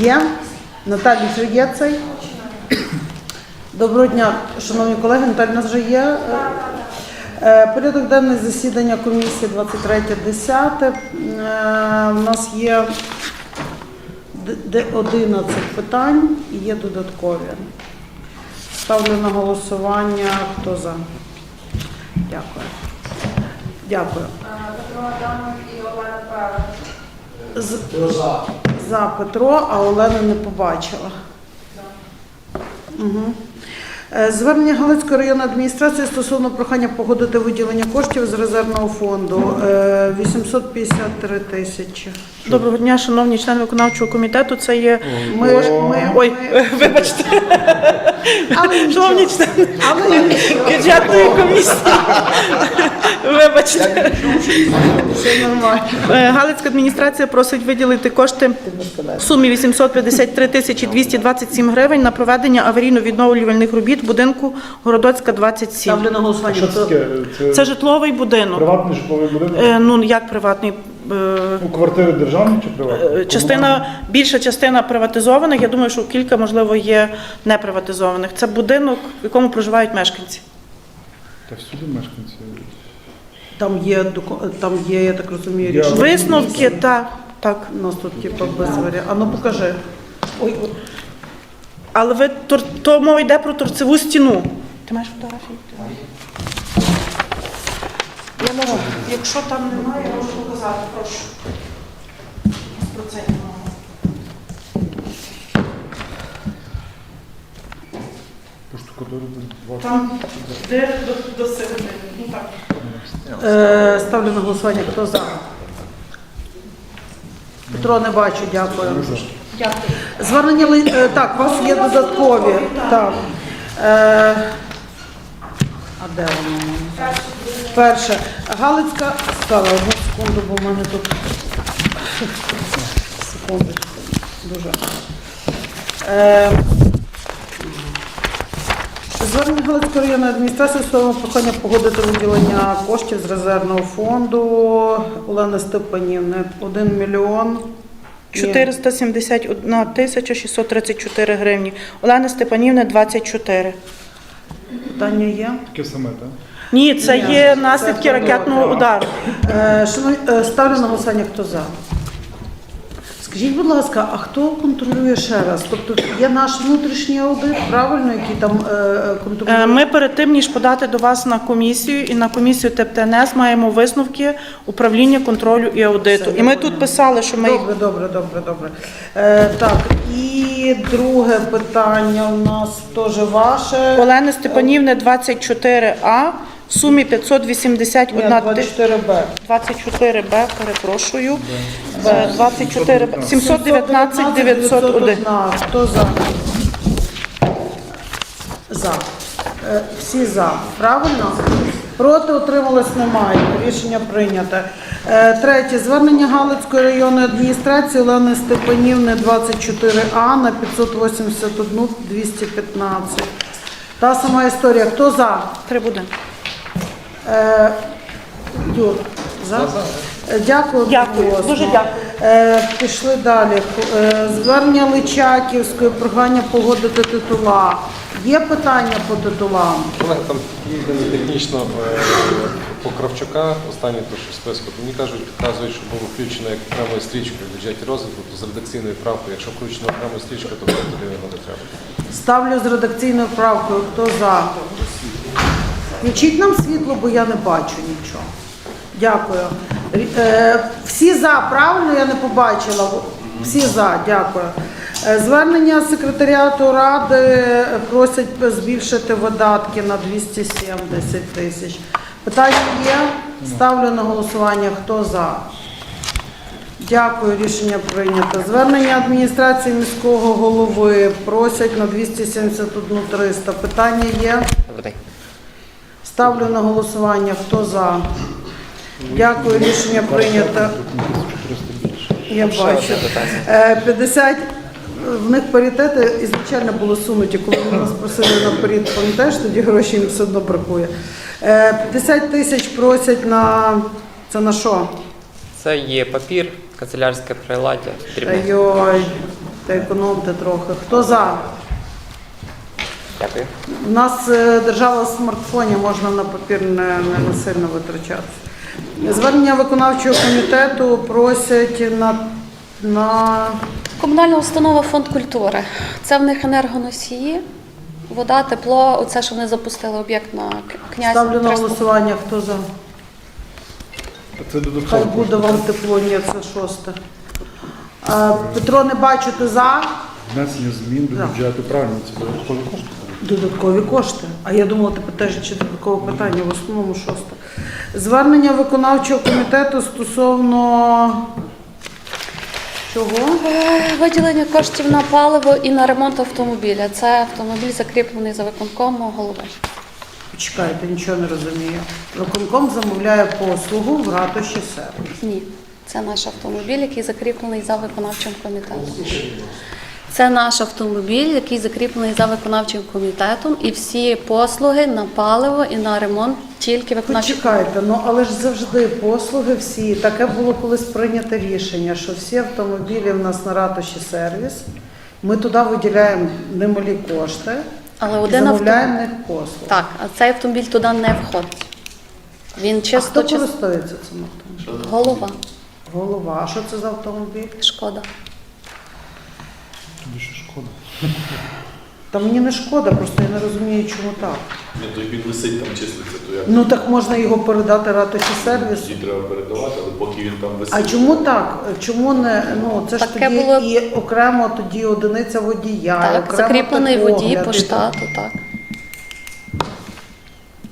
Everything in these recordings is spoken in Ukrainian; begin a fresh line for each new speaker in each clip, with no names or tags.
Є? Наталі вже є цей? Доброго дня, шановні колеги. Наталі, у нас вже є. Е, Порядок денний засідання комісії 23.10. Е, У нас є д- д- 11 питань і є додаткові. Ставлю на голосування. Хто за? Дякую. Дякую.
Павловна.
З- За Петро, а Олена не побачила. Угу. Звернення Галицької районної адміністрації стосовно прохання погодити виділення коштів з резервного фонду Е, 853 тисячі.
Доброго дня, шановні члени виконавчого комітету. Це є
Ми, ми,
ой,
ми-
вибачте,
але
шановні члени
Але
бюджетної комісії. Вибачте,
Все нормально.
Е, Галицька адміністрація просить виділити кошти в сумі 853 тисячі 227 гривень на проведення аварійно-відновлювальних робіт в будинку Городоцька 27.
Ставлю на голосування.
Що це таке? Це,
Це житловий будинок.
приватний житловий будинок?
Е, Ну як приватний? Е,
Ну, квартири державні чи приватні?
Е, Частина, більша частина приватизованих. Я думаю, що кілька, можливо, є неприватизованих. Це будинок, в якому проживають мешканці.
Та всюди мешканці.
Там є, доку- там є, я так розумію,
Я-
рішення.
Висновки, так, так.
У нас тут типу без варіантів. А ну покажи. Ой, ой.
Але ви то мова йде про торцеву стіну. Ти маєш фотографії? Я можу, якщо там немає, я можу показати, прошу. Про це я мова.
По штукатурі тут 20.
Там де до, до середини. Ну так.
Е, ставлю на голосування. Хто за? Петро не бачу, дякую. Звернення ли- е, так, у вас є додаткові. Так. Е, а де воно? у мене? Перше. Галицька стала одну секунду, бо в мене тут. Секундочку. Дуже. Е, Звернення Галицької районної адміністрації стосовно прохання погодити виділення коштів з резервного фонду Олени Степанівни 1 мільйон. І-
471 тисяча 634 гривні. Олена Степанівна 24.
Питання є?
Таке саме, так?
Ні, це є наслідки ракетного удару.
Е, шановні, е, ставлю на голосування, хто за. Скажіть, будь ласка, а хто контролює ще раз? Тобто є наш внутрішній аудит, правильно, який там е, е, контролює?
Е, Ми перед тим, ніж подати до вас на комісію і на комісію ТЕПТНС маємо висновки управління контролю і аудиту.
Все,
І ми тут писали, що ми
Добре, добре, добре, добре. Е, так, і друге питання у нас теж ваше.
Олени Степанівни 24А в сумі 581 тисяча.
24Б.
24Б, перепрошую. 24 Б, 719 901.
Хто за? За. Е, Всі за. Правильно? Проти утрималось немає. Рішення прийнято. Е, Третє. Звернення Галицької районної адміністрації Олени Степанівни 24А на 581 215. Та сама історія. Хто за?
Три буде.
Е, Юр, за? Дякую.
Дякую, дуже дякую.
Е, Пішли далі. Е, Звернення Личаківської прохання погодити титула. Є питання по титулам?
Олег, там єдине технічно е, по Кравчука, останнє то, що в списку, то мені кажуть, підказують, що було включено як окремою стрічкою в бюджеті розвитку, то з редакційною правкою. Якщо включено окремою стрічкою, то тоді його не треба.
Ставлю з редакційною правкою. Хто за? Включіть нам світло, бо я не бачу нічого. Дякую. Е, Всі за, правильно? Я не побачила. Всі за, дякую. Е, Звернення секретаріату ради просять збільшити видатки на 270 тисяч. Питання є? Ставлю на голосування. Хто за? Дякую, рішення прийнято. Звернення адміністрації міського голови просять на 271 300. Питання є? Ставлю на голосування. Хто за? Дякую, рішення прийнято. Я бачу. Е, 50, в них паритети ізначально були сунуті, коли вони нас просили наперед, пам'ятаєш, тоді грошей їм все одно бракує. Е, 50 тисяч просять на, це на що?
Це є папір, канцелярське приладдя.
Ой, Та економте трохи. Хто за?
Дякую.
У нас е, держава в смартфоні, можна на папір не, не сильно витрачатися. Звернення виконавчого комітету просять на, на
Комунальна установа фонд культури. Це в них енергоносії, вода, тепло. Оце, що вони запустили об'єкт на К- князя.
ставлю на голосування. Хто за?
Це
Хай буде вам тепло, ні, це шосте. Петро, не бачу, ти за?
Внесення змін до бюджету, правильно, це додаткові кошти.
Додаткові кошти. А я думала, ти питаєш, чи додаткове питання, в основному шосте. Звернення виконавчого комітету стосовно чого?
Е, Виділення коштів на паливо і на ремонт автомобіля. Це автомобіль закріплений за виконкомом голови.
Чекайте, нічого не розумію. Виконком замовляє послугу в ратуші сервіс.
Ні, це наш автомобіль, який закріплений за виконавчим комітетом. Це наш автомобіль, який закріплений за виконавчим комітетом, і всі послуги на паливо і на ремонт тільки виконавчим.
Почекайте, ну але ж завжди послуги всі. Таке було колись прийнято рішення, що всі автомобілі в нас на ратуші сервіс. Ми туди виділяємо немалі кошти
Але
і
один
замовляємо них послуги.
Так, а цей автомобіль туди не входить. Він
А
чисто
хто
чисто
користується цим автомобілем?
голова.
Голова. А що це за автомобіль?
Шкода.
Тобі що шкода.
Та мені не шкода, просто я не розумію, чому так.
Ні, то як він висить там числиться, то як
Ну так можна його передати ратуші сервісу.
тоді треба передавати, але поки він там висить.
А чому так? Чому не ну це ж
Таке
тоді
було-
і окремо тоді одиниця водія,
Так,
окремо
закріплений водій по
і
штату, так.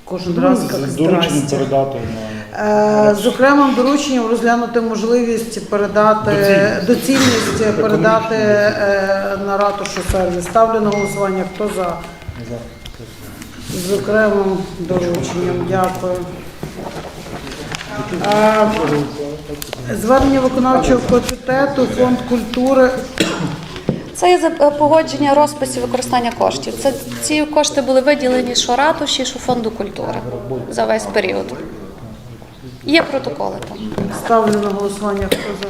Кожен раз
Ну,
як здрасте.
передати на
З окремим дорученням розглянути можливість передати
Доцільність.
доцільність передати е, на ратушу сервіс. Ставлю на голосування. Хто за? З окремим дорученням. Дякую. Е, Звернення виконавчого комітету, фонд культури.
Це є за- е, погодження розписів використання коштів. Це ці кошти були виділені що ратуші, що фонду культури за весь період. Є протоколи там.
Ставлю на голосування. Хто за?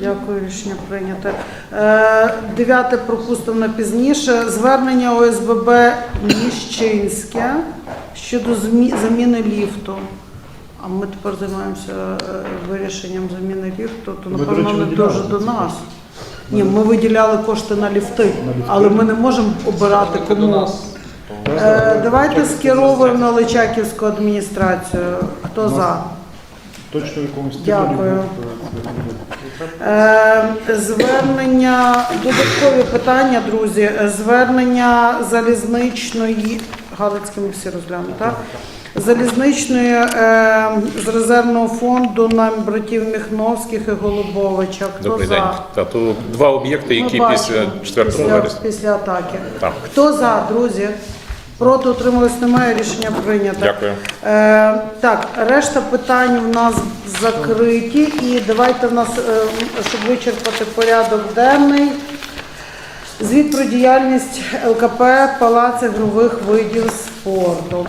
Дякую, рішення прийнято. Е, Дев'яте пропустимо на пізніше. Звернення ОСББ Міщинське щодо змі- заміни ліфту. А ми тепер займаємося е, вирішенням заміни ліфту, то напевно не дуже до нас. Ні, ми виділяли кошти на ліфти, але ми не можемо обирати кому. Е, Давайте скеровуємо на Личаківську адміністрацію. Хто за?
Точно в якомусь
Дякую. Е, Звернення, додаткові питання, друзі. Е, Звернення залізничної, Галицьке ми всі розглянули, так? Залізничної е, з резервного фонду на братів Міхновських і Голубовича. Хто
Добрий
за?
день. Та то два об'єкти,
Ми
які
бачимо,
після 4
після,
вересня.
після атаки.
Так.
Хто за, друзі? Проти утримались немає, рішення прийнято.
Дякую.
Е, так, решта питань в нас закриті. І давайте в нас, е, щоб вичерпати порядок денний. Звіт про діяльність ЛКП Палац ігрових видів спорту.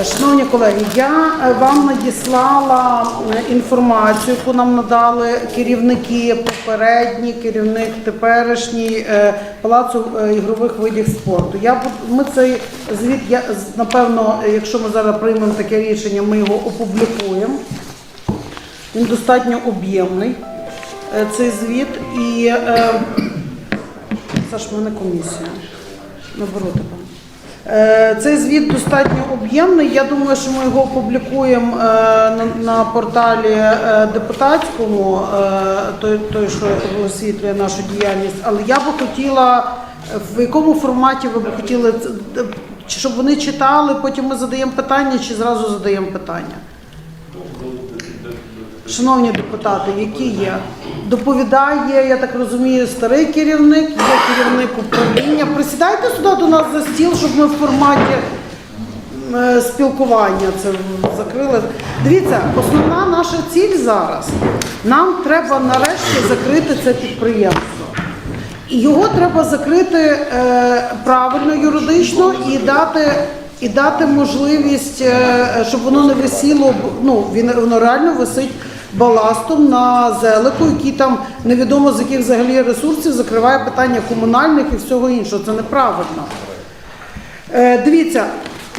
Е, Шановні колеги, я е, вам надіслала е, інформацію, яку нам надали керівники попередні, керівник теперішній Палацу ігрових видів спорту. Я ми цей звіт, я напевно, якщо ми зараз приймемо таке рішення, ми його опублікуємо. Він достатньо об'ємний, цей звіт. І Саш, в мене комісія. Наберу тебе. Е, Цей звіт достатньо об'ємний. Я думаю, що ми його опублікуємо е, на, порталі е, депутатському, той, той, що освітлює нашу діяльність. Але я би хотіла, в якому форматі ви б хотіли, щоб вони читали, потім ми задаємо питання, чи зразу задаємо питання? Шановні депутати, які є? Доповідає, я так розумію, старий керівник, є керівник управління. Присідайте сюди до нас за стіл, щоб ми в форматі е, спілкування це закрили. Дивіться, основна наша ціль зараз. Нам треба нарешті закрити це підприємство. Його треба закрити е, правильно юридично і дати, і дати можливість, е, щоб воно не висіло. Ну, воно реально висить баластом на зелику, який там невідомо з яких взагалі ресурсів закриває питання комунальних і всього іншого. Це неправильно. Е, дивіться,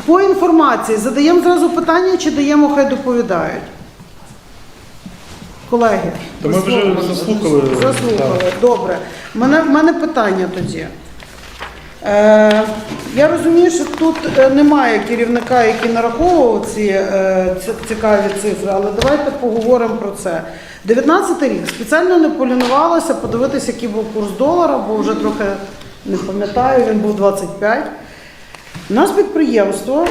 по інформації задаємо зразу питання чи даємо, хай доповідають. Колеги,
Та ми вже заслухали.
Заслухали. Добре. Мене, в мене питання тоді. Е, я розумію, що тут е, немає керівника, який нараховував ці е, цікаві цифри, але давайте поговоримо про це. 19 рік спеціально не полінувалася подивитися, який був курс долара, бо вже трохи не пам'ятаю, він був 25. У нас підприємство,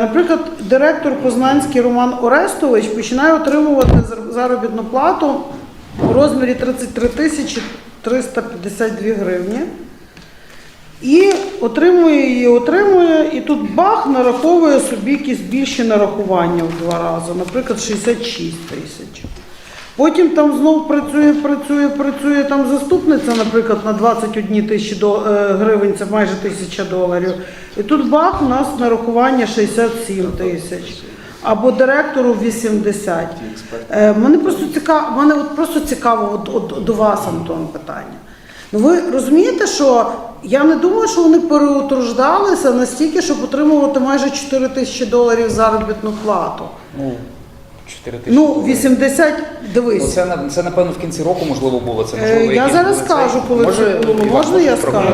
наприклад, директор Познанський Роман Орестович починає отримувати заробітну плату у розмірі 33 тисячі 352 гривні. І отримує її, отримує, і тут бах нараховує собі якісь більші нарахування в два рази, наприклад, 66 тисяч. Потім там знов працює, працює, працює там заступниця, наприклад, на 21 тисячі е, гривень, це майже тисяча доларів. І тут бах, у нас нарахування 67 тисяч. Або директору 80. Е, мене просто цікаво, мене от просто цікаво от, от, до вас, Антон, питання. Ну ви розумієте, що я не думаю, що вони переутруждалися настільки, щоб отримувати майже 4 тисячі доларів заробітну плату.
Ну, 4 тисячі.
Ну, 80,
Ну,
дивись.
це, на- це, напевно, в кінці року, можливо, було. Це,
Е,
можливо,
я
якісь
зараз
були
скажу,
цей-
коли це було.
Іван,
Можна я скажу?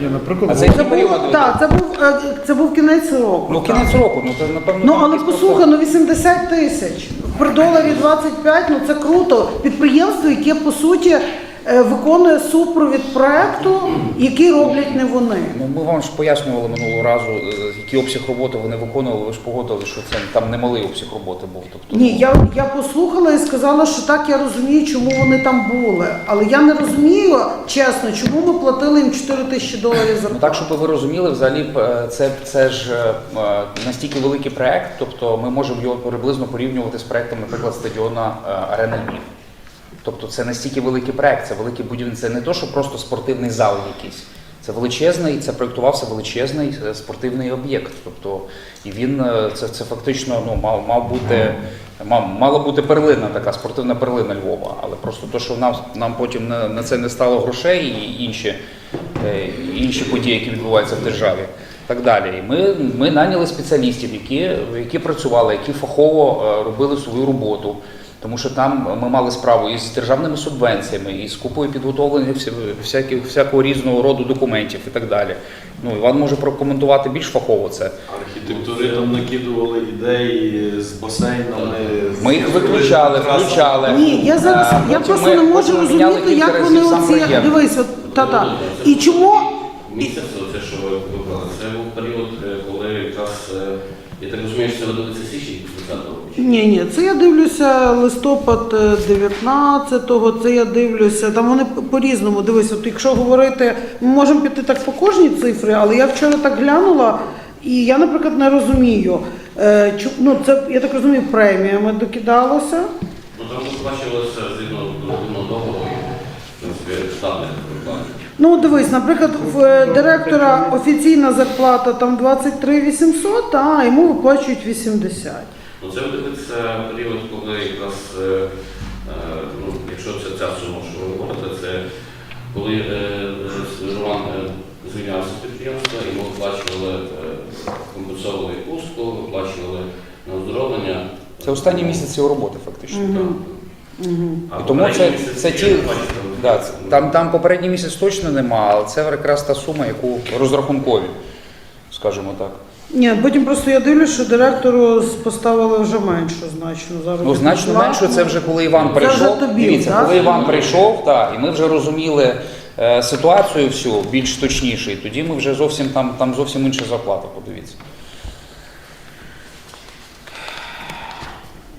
Ні, наприклад,
А це
Це
який
було,
період?
так, це був е, це був кінець року.
Ну,
так.
кінець року, ну, це, напевно...
Ну
там
але
якісь
послухай, ну 80 тисяч. При доларі 25, ну це круто. Підприємство, яке по суті виконує супровід проекту, який роблять не вони.
Ну, ми вам ж пояснювали минулого разу, е, який обсяг роботи вони виконували, ви ж погодили, що це там немалий обсяг роботи був. Тобто,
Ні, я, я послухала і сказала, що так я розумію, чому вони там були. Але я не розумію, чесно, чому ми платили їм 4 тисячі доларів
Ну так, щоб ви розуміли, взагалі е, це, це ж е, е, настільки великий проект, тобто ми можемо його приблизно порівнювати з проектом, наприклад, стадіона е, Арена Львів. Тобто це настільки великий проект, це великий будівель, це не то, що просто спортивний зал якийсь. Це величезний, це проєктувався величезний е, спортивний об'єкт. Тобто, і він е, це, це фактично ну, мав, мав бути, мав, мала бути перлина, така спортивна перлина Львова. Але просто то, що нам, нам потім на, на це не стало грошей і інші, е, інші події, які відбуваються в державі. Так далі. Ми, ми наняли спеціалістів, які, які працювали, які фахово робили свою роботу. Тому що там ми мали справу із державними субвенціями, і з купою підготовлених всяких, всякого різного роду документів і так далі. Ну, Іван може прокоментувати більш фахово це.
Архітектури там накидували ідеї з басейнами.
Ми їх виключали,
Трасами.
включали.
Ні, я зараз я просто не можу розуміти, як вони оці дивись, от та-та. І чому
Місяць, це що ви вибрали, це був період, е, коли якраз, е, я так розумію, що це ви дивитеся січень 20 року. чи?
Ні, ні, це я дивлюся листопад е, 19-го, це я дивлюся. Там вони по-різному. Дивись, от якщо говорити, ми можемо піти так по кожній цифрі, але я вчора так глянула, і я, наприклад, не розумію. Е, чу- ну, це, я так розумію, преміями докидалося.
Ну там виплачувалося згідно колективного договору в принципі штатних виплат.
Ну, дивись, наприклад, в е, директора офіційна зарплата там 23 800, а йому виплачують 80.
Ну це видається період, коли якраз, е, е, ну, якщо це ця сума, що ви говорите, це коли е, Роман звільнявся з підприємства, йому виплачували, е, компенсовували відпустку, виплачували на оздоровлення.
Це останні місяці його роботи, фактично.
А
І тому це,
місяць
це ті, да, це- там, там попередній місяць точно нема, але це якраз та сума, яку розрахункові, скажімо так.
Ні, потім просто я дивлюсь, що директору поставили вже меншу значно зараз.
Ну, значно менше це вже коли Іван прийшов.
тобі,
Дивіться,
так?
коли Іван прийшов, так, і ми вже розуміли е, ситуацію всю більш точніше, і тоді ми вже зовсім там, там зовсім інша зарплата, подивіться.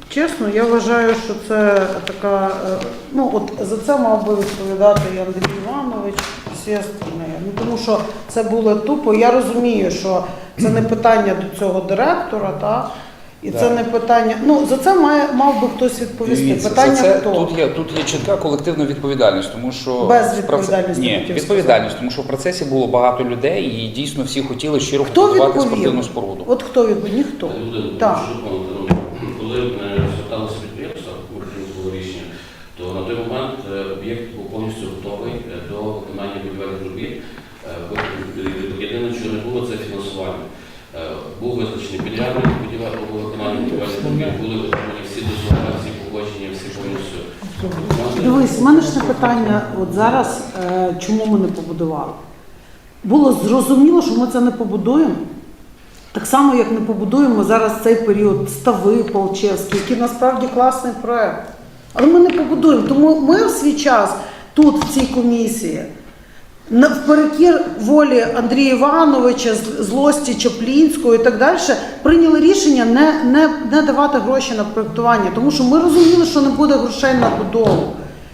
Чесно, я вважаю, що це така. е, Ну от за це мав би відповідати і Андрій Іванович, остальні. Ну тому що це було тупо. Я розумію, що це не питання до цього директора, так? І це не питання. Ну за це має мав би хтось відповісти.
Дивіться,
питання
за це,
хто?
тут є тут є чітка колективна відповідальність, тому що
Без
в проце-
відповідальності,
Ні,
хотів
відповідальність, тому що в процесі було багато людей, і дійсно всі хотіли щиро
Хто
побудувати
відповів?
спортивну споруду.
От хто відповів? Ніхто.
Люди,
Так.
що, коли е, зверталися підприємства, об'єкт був повністю готовий е, до виконання будівельних робіт. Е, ви- Єдине, що не було, це фінансування. Е, Був визначений підрядник по виконанню будівельних робіт, були отримані всі дозволи, всі погодження, всі повністю.
Дивись, в мене ж не питання, от зараз, е, чому ми не побудували. Було зрозуміло, що ми це не побудуємо. Так само, як не побудуємо зараз цей період стави Полчевські, який насправді класний проект. Але ми не побудуємо. Тому ми в свій час тут, в цій комісії, вперекір волі Андрія Івановича, злості Чаплінського і так далі, прийняли рішення не, не, не давати гроші на проєктування, тому що ми розуміли, що не буде грошей на будову.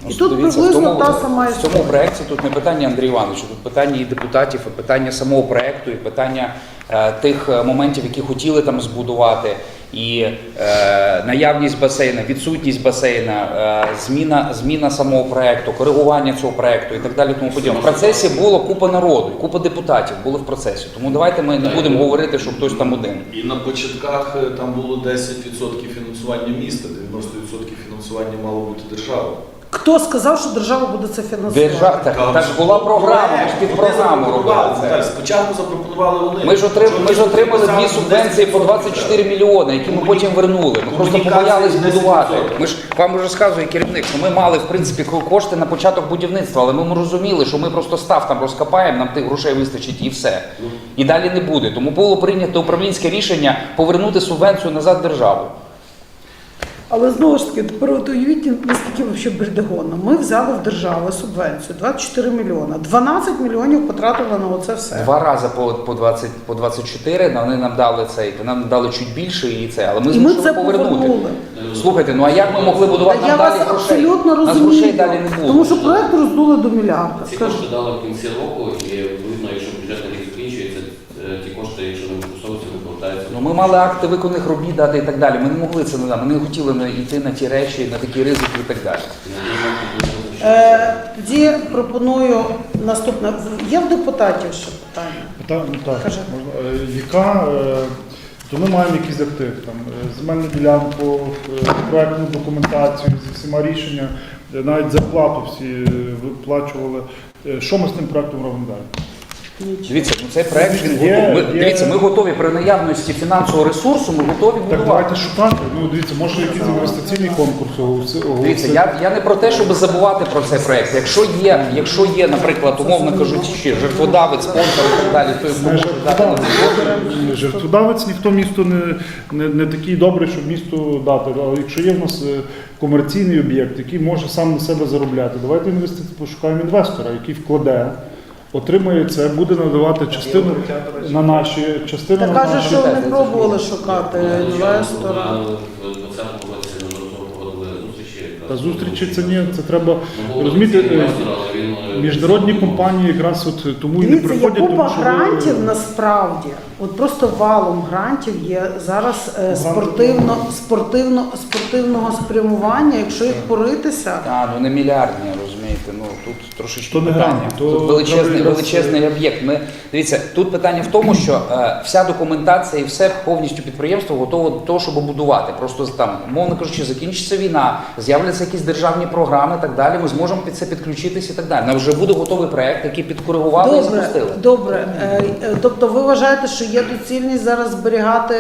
І тут
Дивіться,
приблизно
тому-
та сама
В цьому проєкті тут не питання Андрія Івановича, тут питання і депутатів, і питання самого проєкту, і питання е, тих е, моментів, які хотіли там збудувати, і е, наявність басейна, відсутність басейна, е, зміна, зміна самого проекту, коригування цього проекту і так далі. Тому подібне. В процесі було купа народу, купа депутатів були в процесі. Тому давайте ми не будемо говорити, що хтось там один.
І на початках е, там було 10% фінансування міста, 90% фінансування мало бути держава.
Хто сказав, що держава буде це фінансувати?
Держа... Так, так ж була програма, ми ж під програму робили це.
так, Спочатку запропонували вони.
Ми ж, отрим... ми ж отримали дві субвенції по 24 мільйони, які ми потім вернули. Ми просто побоялись будувати. Ми ж вам вже розказує керівник, що ми мали в принципі кошти на початок будівництва, але ми розуміли, що ми просто став там розкопаємо, нам тих грошей вистачить і все. І далі не буде. Тому було прийнято управлінське рішення повернути субвенцію назад державу.
Але знову ж таки, тепер от уявіть, наскільки взагалі бердегонно. Ми взяли в державу субвенцію 24 мільйона. 12 мільйонів потратили на оце все.
Два рази по, по 20 по 24, вони нам дали цей, нам дали чуть більше і це, але ми
І ми
змусили
це
повернути.
повернули.
Слухайте, ну а як ми могли будувати
Та
нам
я
далі
вас
грошей?
абсолютно
Нас
розумію.
грошей далі не було.
Тому що проект роздули до мільярда.
Ці
Скажу.
кошти дали в кінці року, і відповідно, якщо бюджетний рік закінчується, е, ті кошти, якщо не використовуються, не повертаються.
Ну, ми мали акти виконаних робіт дати і так далі. Ми не могли це не дати. Ми не хотіли йти на ті речі, на такі ризики і так далі.
Е, тоді пропоную наступне. Є в депутатів ще питання?
Та, ну, так,
Кажи.
можна. Е, Яка, е, то ми маємо якийсь актив, там, е, земельну ділянку, е, проектну документацію зі всіма рішеннями, е, навіть зарплату всі е, виплачували. Е, Що ми з тим проектом робимо далі?
Дивіться, ну цей проект він
Є-
готовий. Ми,
є-
дивіться, ми готові при наявності фінансового ресурсу, ми готові
Так
будувати.
давайте шукати. Ну дивіться, може якийсь інвестиційний конкурс оголоси-
Дивіться, я, я не про те, щоб забувати про цей проект. Якщо є, якщо є, наприклад, умовно кажучи, жертводавець, спонсор і так далі, то
Не
йому може дати на
жертводавець. Жертводавець ніхто місту не, не, не такий добрий, щоб місту дати. Але якщо є в нас е, комерційний об'єкт, який може сам на себе заробляти, давайте інвестиції пошукаємо інвестора, який вкладе, отримає це, буде надавати частину на наші частину
Та
на
каже,
наші.
що вони пробували шукати інвестора.
В 2020 році неодноразово проводили зустрічі.
Та зустрічі це ні, це треба розуміти. е,
е,
Міжнародні компанії якраз от тому і не
Дивіться, є
приходять,
купа
тому що ви-
грантів насправді. От просто валом грантів є зараз е, спортивно, спортивно, спортивного спрямування, якщо їх поритися.
А, ну не мільярдні, розумієте. Ну тут трошечки
То не
питання.
то
тут величезний,
треба
величезний об'єкт. Ми дивіться, тут питання в тому, що е, вся документація і все повністю підприємство готово до того, щоб будувати. Просто там, мовно кажучи, закінчиться війна, з'являться якісь державні програми, і так далі. Ми зможемо під це підключитися і так далі. Нам вже буде готовий проект, який підкоригували і
Добре,
запустили.
добре. Е, е, Тобто ви вважаєте, що є доцільність зараз зберігати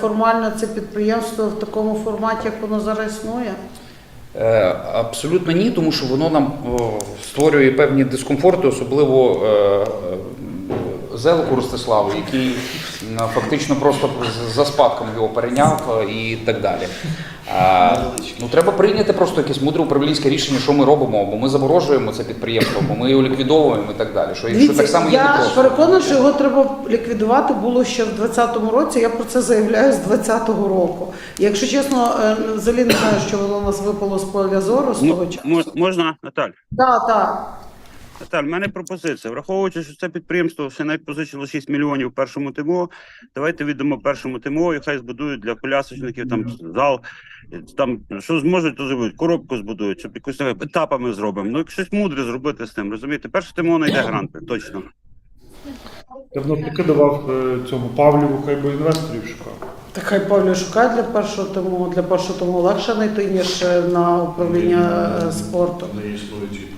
формально це підприємство в такому форматі, як воно зараз існує?
Е, Абсолютно ні, тому що воно нам створює певні дискомфорти, особливо е, Зелику Ростиславу, який фактично просто за спадком його перейняв е, і так далі. А, ну, треба прийняти просто якесь мудре управлінське рішення, що ми робимо, бо ми заморожуємо це підприємство, бо ми його ліквідовуємо і так далі. Що, що так само є
я переконана, що його треба ліквідувати було ще в 2020 році. Я про це заявляю з 2020 року. Якщо чесно, е, взагалі не знаю, що воно у нас випало з поля зору з того часу.
Мож- Можна, Наталь?
Так, так.
Наталь, в мене пропозиція. Враховуючи, що це підприємство все навіть позичило 6 мільйонів першому ТМО, давайте віддамо першому ТМО і хай збудують для колясочників там зал. Там що зможуть, то зробити. Коробку збудують, щоб якусь етапами зробимо. Ну, щось мудре зробити з тим, розумієте? Перше ТМО знайде гранти, точно.
Я б навпаки давав е, цьому Павліву, хай би інвесторів шукав.
Так хай Павло шукає для першого тому, для першого тому легше знайти, ніж е, на управління е, спорту.
Не проект.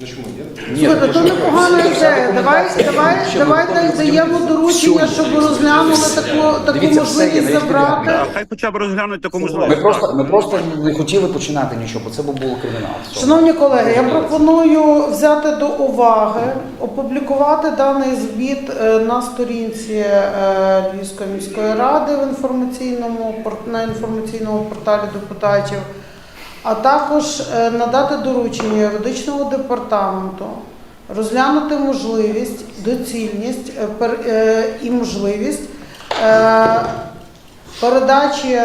Ну чому ні?
Слухайте, то непогана ідея. Давай, давай, давайте даємо доручення, щоб розглянули таку, таку
Дивіться, все є,
можливість
навіть
забрати.
Хай хоча б розглянуть таку
Ми
можливість.
просто, ми просто не хотіли починати нічого, бо це б було кримінал. Все.
Шановні колеги, я пропоную взяти до уваги, опублікувати даний звіт е, на сторінці е, Львівської міської ради в інформаційному пор- на інформаційному порталі депутатів, а також е, надати доручення юридичному департаменту розглянути можливість, доцільність е, е, і можливість передачі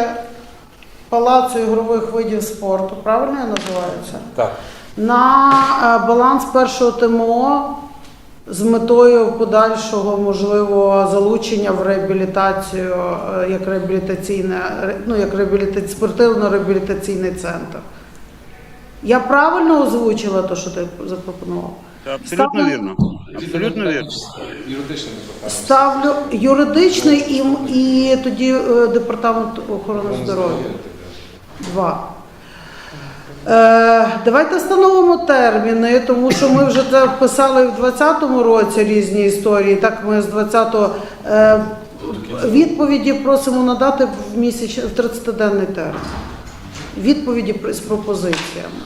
палацу ігрових видів спорту, правильно я називаю це?
Так.
на баланс першого ТМО з метою подальшого можливого залучення в реабілітацію е, як реабілітаційне, ре- ну як реабіліта... спортивно-реабілітаційний центр. Я правильно озвучила те, що ти запропонував?
Абсолютно
Ставлю-
вірно. Абсолютно вірно.
Юридичний департамент.
Ставлю юридичний і, і тоді е, департамент охорони здоров'я. Два. Е, давайте встановимо терміни, тому що ми вже це писали в 2020 році різні історії. Так ми з 20-го е, відповіді просимо надати в місяць в 30-денний термін. Відповіді з пропозиціями.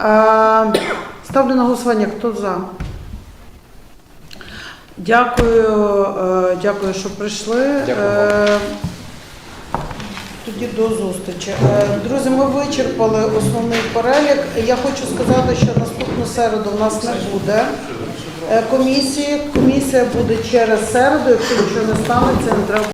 Е, ставлю на голосування. Хто за? Дякую, дякую, що прийшли.
Дякую
Тоді до зустрічі. Е, Друзі, ми вичерпали основний перелік. Я хочу сказати, що наступну середу в нас не буде е, комісії. Комісія буде через середу. Якщо нічого не станеться, не треба.